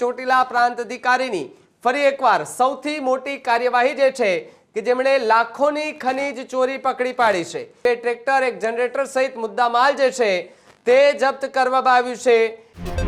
ચોટીલા પ્રાંત અધિકારીની ફરી એકવાર સૌથી મોટી કાર્યવાહી જે છે કે જેમણે લાખોની ખનીજ ચોરી પકડી પાડી છે. એ ટ્રેક્ટર, એક જનરેટર સહિત મુદ્દામાલ જે છે તે જપ્ત કરવામાં આવ્યું છે.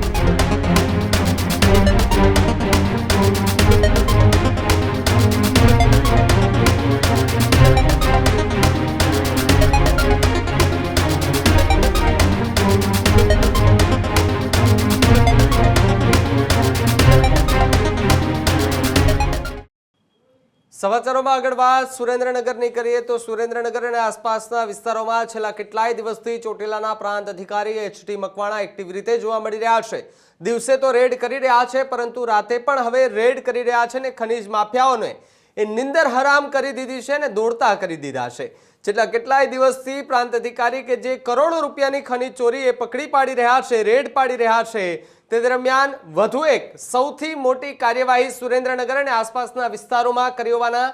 સમાચારોમાં આગળ વાત. સુરેન્દ્રનગરની કરીએ તો સુરેન્દ્રનગર અને આસપાસના વિસ્તારોમાં છેલ્લા કેટલાય દિવસથી ચોટીલાના પ્રાંત અધિકારી એચટી મકવાણા એક્ટિવ રીતે જોવા મળી રહ્યા છે. દિવસે તો રેડ કરી રહ્યા છે, પરંતુ રાતે પણ હવે રેડ કરી રહ્યા છે ને ખનીજ માફિયાઓને. એ નિંદર હરામ કરી દીધી છે અને દોડતા કરી દીધા છે. છેલ્લા કેટલાય દિવસથી પ્રાંત અધિકારી કે જે કરોડો રૂપિયાની ખનીજ ચોરી એ પકડી પાડી રહ્યા છે, રેડ પાડી રહ્યા છે, તે દરમિયાન વધુ એક સૌથી મોટી કાર્યવાહી સુરેન્દ્રનગર અને આસપાસના વિસ્તારોમાં કરી હોવાના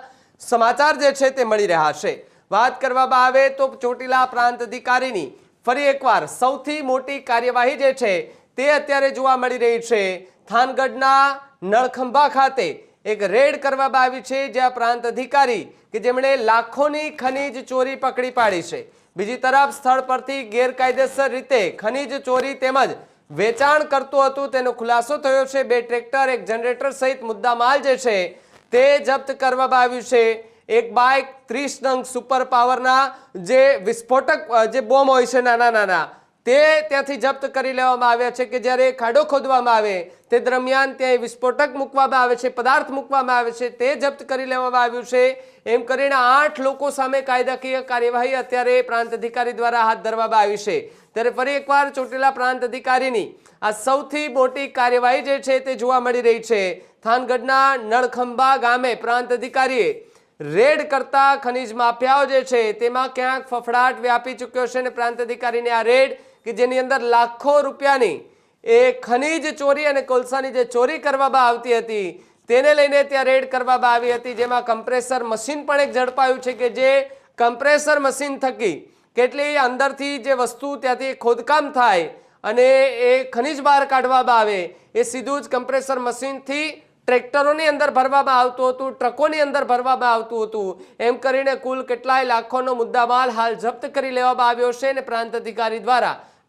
સમાચાર જે છે તે મળી રહ્યા છે. વાત કરવામાં આવે તો ચોટીલા પ્રાંત અધિકારીની ફરી એકવાર સૌથી મોટી કાર્યવાહી જે છે તે અત્યારે જોવા મળી રહી છે. થાનગઢના નળખંભા ખાતે એક રેડ કરવામાં આવી છે જ્યાં પ્રાંત અધિકારી કે જેમણે લાખોની ખનીજ ચોરી પકડી પાડી છે. બીજી તરફ સ્થળ પરથી ગેરકાયદેસર રીતે ખનીજ ચોરી તેમજ વેચાણ કરતું હતું તેનો ખુલાસો થયો છે. બે ટ્રેક્ટર, એક જનરેટર સહિત મુદ્દામાલ જે છે તે જપ્ત કરવામાં આવ્યું છે. એક બાઇક ત્રીસ નંગ સુપર પાવરના જે વિસ્ફોટક જે બોમ્બ હોય છે નાના નાના તે ત્યાંથી જપ્ત કરી લેવામાં આવ્યા છે કે જ્યારે ખાડો ખોદવામાં આવે, તે દરમિયાન ત્યાં વિસ્ફોટક મૂકવામાં આવે છે, પદાર્થ મૂકવામાં આવે છે, તે જપ્ત કરી લેવામાં આવ્યું છે. એમ કરીને આઠ લોકો સામે કાયદાકીય કાર્યવાહી અત્યારે પ્રાંત અધિકારી દ્વારા હાથ ધરવામાં આવી છે. ત્યારે ફરી એકવાર ચોટીલા પ્રાંત અધિકારીની આ સૌથી મોટી કાર્યવાહી જે છે તે જોવા મળી રહી છે. થાનગઢના નળખંભા ગામે પ્રાંત અધિકારીએ રેડ કરતા ખનીજ માફિયાઓ જે છે તેમાં ક્યાંક ફફડાટ વ્યાપી ચૂક્યો છે અને પ્રાંત અધિકારીની આ રેડ કે જેની અંદર લાખો રૂપિયાની એ ખનીજ ચોરી અને કોલસાની જે ચોરી કરવામાં આવતી હતી, તેને લઈને ત્યાં રેડ કરવામાં આવી હતી, જેમાં કમ્પ્રેસર મશીન પણ એક ઝડપાયું છે કે જે કમ્પ્રેસર મશીન થકી કેટલી અંદરથી જે વસ્તુ ત્યાંથી ખોદકામ થાય અને એ ખનીજ બહાર કાઢવામાં આવે, એ સીધું જ કમ્પ્રેસર મશીનથી ટ્રેક્ટરોની અંદર ભરવામાં આવતું હતું, ટ્રકોની અંદર ભરવામાં આવતું હતું. એમ કરીને કુલ કેટલાય લાખોનો મુદ્દામાલ હાલ જપ્ત કરી લેવામાં આવ્યો છે અને પ્રાંત અધિકારી દ્વારા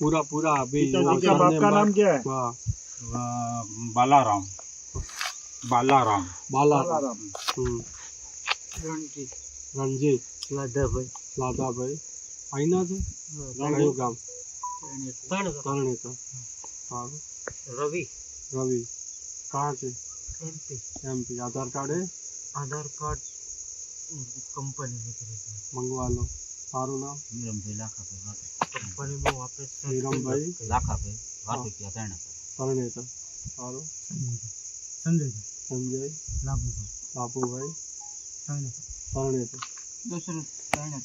पूरा पूरा अभी पिताजी वो का बाप करने का नाम बाद- क्या है हाँ, अ, बालाराम बालाराम बाला बालाराम। हम्म, રણજીત લાદાભાઈ લાદાભાઈ અહીંના છે કયું ગામ તરણેતર સારું રવિ રવિ कहाँ से એમપી एमपी आधार कार्ड है આધાર કાર્ડ કંપની નીકળી मंगवा लो સારું નામ મીરમભાઈ લાખાભાઈ કંપનીમાં આપે છે નીરમભાઈ લાખાભાઈ વાર્તિકિયા ત્રણે તરણેતર સારું સંજયભાઈ સંજય. લાભુભાઈ. બાપુભાઈ સંજય તરણેતર દશરથ ત્રણે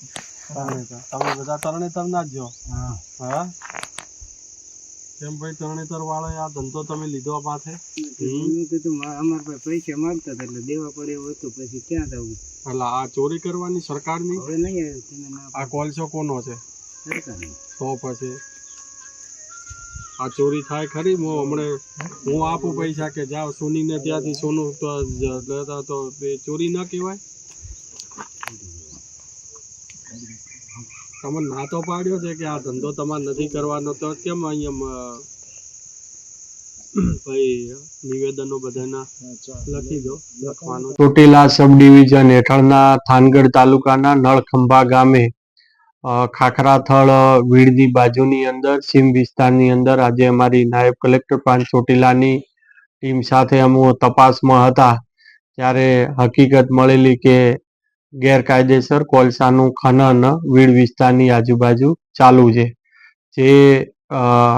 તરણેતર તમે બધા તરણેતર ના જ હા હા. કેમ ભાઈ તરણેતર વાળો આ ધંધો તમે લીધો આ પાસે મેં અમારા પાસે પૈસા માંગતા હતા એટલે દેવા પડે એવું હતું પછી ક્યાં જવું? એટલે આ ચોરી કરવાની સરકારની? હવે નહીં આ કોલસો કોનો છે. તો પછી આ ચોરી થાય ખરી? હું હમણે હું આપું પૈસા કે જાઓ સોનીને ત્યાંથી સોનું તો લેતા તો એ ચોરી ન કહેવાય? તમે ના તો પાડ્યો છે કે આ ધંધો તમારે નથી કરવાનો? તો કેમ અહીંયા ભાઈ, નિવેદનો બધાના લખી દો, લખવાનું ચોટીલા સબ ડિવિઝન હેઠળના થાનગઢ તાલુકાના નળખંભા ગામે ખાખરાથળ વીડની બાજુની અંદર, સીમ વિસ્તારની અંદર. આજે અમારી નાયબ કલેક્ટર પાંચ ચોટીલાની ટીમ સાથે અમુ તપાસમાં હતા, ત્યારે હકીકત મળેલી કે ગેરકાયદેસર કોલસાનું ખનન વીડ વિસ્તારની આજુબાજુ ચાલુ છે. જે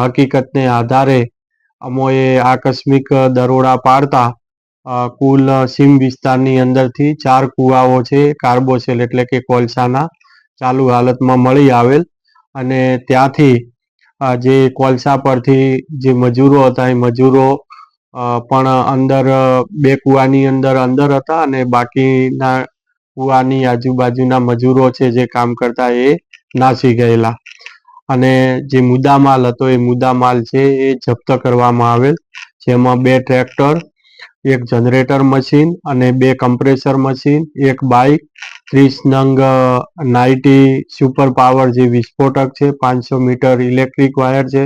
હકીકતને આધારે અમોએ આકસ્મિક દરોડા પાડતા કુલ સીમ વિસ્તારની અંદરથી ચાર કુવાઓ છે, કાર્બોસેલ એટલે કે કોલસાના ચાલુ હાલતમાં મળી આવેલ અને ત્યાંથી જે કોલસા પરથી જે મજૂરો હતા, એ મજૂરો પણ અંદર બે કુવાની અંદર અંદર હતા અને બાકીના કુવાની આજુબાજુના મજૂરો છે જે કામ કરતા એ નાસી ગયેલા. અને જે મુદ્દામાલ હતો, એ મુદ્દામાલ છે એ જપ્ત કરવામાં આવેલ, જેમાં બે ટ્રેક્ટર, એક જનરેટર મશીન અને બે કમ્પ્રેસર મશીન, એક બાઇક ત્રીસ નંગ નાઇટી સુપર પાવર જે વિસ્ફોટક છે. પાંચસો મીટર ઇલેક્ટ્રિક વાયર છે.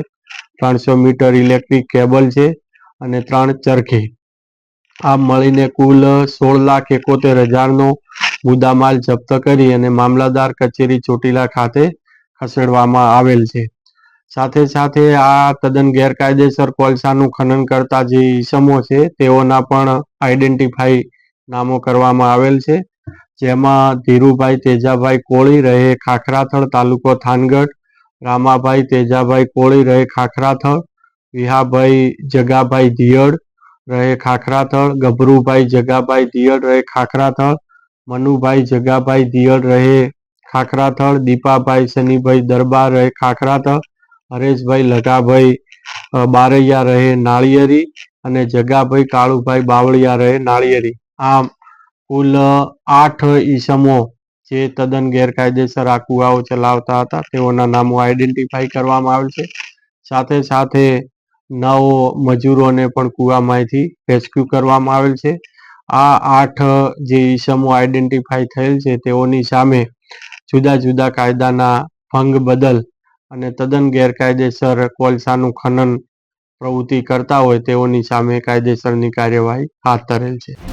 ત્રણસો મીટર ઇલેક્ટ્રિક કેબલ છે. અને ત્રણ ચરખી. આ મળીને કુલ સોળ લાખ એકોતેર હજારનો મુદ્દામાલ જપ્ત કરી અને મામલાદાર કચેરી ચોટીલા ખાતે ખસેડવામાં આવેલ છે. સાથે સાથે આ તદ્દન ગેરકાયદેસર કોલસાનું ખનન કરતા જે ઈસમો છે, તેઓના પણ આઈડેન્ટિફાઈ નામો કરવામાં આવેલ છે. જેમાં ધીરુભાઈ તેજાભાઈ કોળી રહે ખાખરાથળ તાલુકો થાનગઢ, રામાભાઈ તેજાભાઈ કોળી રહે ખાખરાથળ, વિહાભાઈ જગાભાઈ દિયડ રહે ખાખરાથળ, ગભરુભાઈ જગાભાઈ દિયડ રહે ખાખરાથળ, મનુભાઈ જગાભાઈ દિયડ રહે ખાખરાથળ, દીપાભાઈ શનિભાઈ દરબાર રહે ખાખરાથળ, હરેશભાઈ લગાભાઈ બારૈયા રહે નાળિયેરી અને જગાભાઈ કાળુભાઈ બાવળિયા રહે નાળિયેરી. આમ કુલ આઠ ઈસમો જે તદ્દન ગેરકાયદેસર આ કુવાઓ ચલાવતા હતા. તેઓના નામો આઈડેન્ટિફાઈ કરવામાં આવેલ છે. સાથે સાથે નવ મજૂરોને પણ કુવામાંથી રેસ્ક્યુ કરવામાં આવેલ છે. આ આઠ જે ઈસમો આઈડેન્ટિફાઈ થયેલ છે તેઓની સામે જુદા જુદા કાયદાના ભંગ બદલ અને તદ્દન ગેરકાયદેસર કોલસાનું ખનન પ્રવૃત્તિ કરતા હોય તેઓની સામે કાયદેસરની કાર્યવાહી હાથ ધરેલ છે.